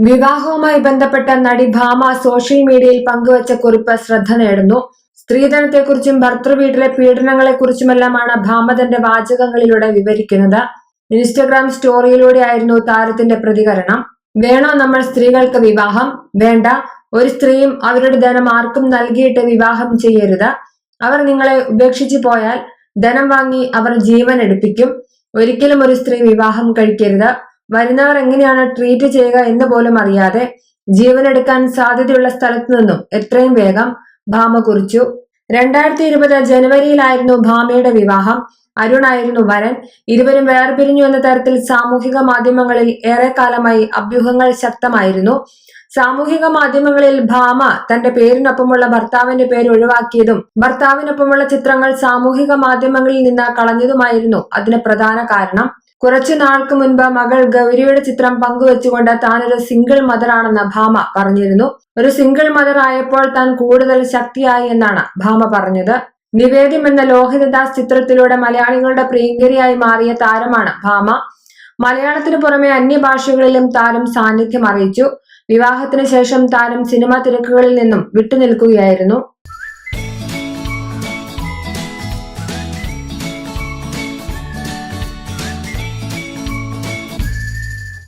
വിവാഹവുമായി ബന്ധപ്പെട്ട നടി ഭാമ സോഷ്യൽ മീഡിയയിൽ പങ്കുവച്ച കുറിപ്പ് ശ്രദ്ധ നേടുന്നു. സ്ത്രീധനത്തെക്കുറിച്ചും ഭർത്തൃവീട്ടിലെ പീഡനങ്ങളെക്കുറിച്ചുമെല്ലാമാണ് ഭാമ തന്റെ വാചകങ്ങളിലൂടെ വിവരിക്കുന്നത്. ഇൻസ്റ്റഗ്രാം സ്റ്റോറിയിലൂടെയായിരുന്നു താരത്തിന്റെ പ്രതികരണം. വേണോ നമ്മൾ സ്ത്രീകൾക്ക് വിവാഹം? വേണ്ട. ഒരു സ്ത്രീയും അവരുടെ ധനം ആർക്കും നൽകിയിട്ട് വിവാഹം ചെയ്യരുത്. അവർ നിങ്ങളെ ഉപേക്ഷിച്ചു പോയാൽ ധനം വാങ്ങി അവർ ജീവൻ എടുപ്പിക്കും. ഒരിക്കലും ഒരു സ്ത്രീ വിവാഹം കഴിക്കരുത്. വരുന്നവർ എങ്ങനെയാണ് ട്രീറ്റ് ചെയ്യുക എന്ന് പോലും അറിയാതെ ജീവനെടുക്കാൻ സാധ്യതയുള്ള സ്ഥലത്തു നിന്നും എത്രയും വേഗം ഭാമ കുറിച്ചു. രണ്ടായിരത്തി ഇരുപത് ജനുവരിയിലായിരുന്നു ഭാമയുടെ വിവാഹം. അരുണായിരുന്നു വരൻ. ഇരുവരും വേർപിരിഞ്ഞു എന്ന തരത്തിൽ സാമൂഹിക മാധ്യമങ്ങളിൽ ഏറെക്കാലമായി അഭ്യൂഹങ്ങൾ ശക്തമായിരുന്നു. സാമൂഹിക മാധ്യമങ്ങളിൽ ഭാമ തന്റെ പേരിനൊപ്പമുള്ള ഭർത്താവിന്റെ പേര് ഒഴിവാക്കിയതും ഭർത്താവിനൊപ്പമുള്ള ചിത്രങ്ങൾ സാമൂഹിക മാധ്യമങ്ങളിൽ നിന്ന് കളഞ്ഞതുമായിരുന്നു അതിന് പ്രധാന കാരണം. കുറച്ചു നാൾക്ക് മുൻപ് മകൾ ഗൗരിയുടെ ചിത്രം പങ്കുവെച്ചുകൊണ്ട് താനൊരു സിംഗിൾ മദറാണെന്ന് ഭാമ പറഞ്ഞിരുന്നു. ഒരു സിംഗിൾ മദർ ആയപ്പോൾ താൻ കൂടുതൽ ശക്തിയായി എന്നാണ് ഭാമ പറഞ്ഞത്. നിവേദ്യം എന്ന ലോഹിതദാസ് ചിത്രത്തിലൂടെ മലയാളികളുടെ പ്രിയങ്കരിയായി മാറിയ താരമാണ് ഭാമ. മലയാളത്തിനു പുറമെ അന്യഭാഷകളിലും താരം സാന്നിധ്യം അറിയിച്ചു. വിവാഹത്തിന് ശേഷം താരം സിനിമാ തിരക്കുകളിൽ നിന്നും വിട്ടുനിൽക്കുകയായിരുന്നു.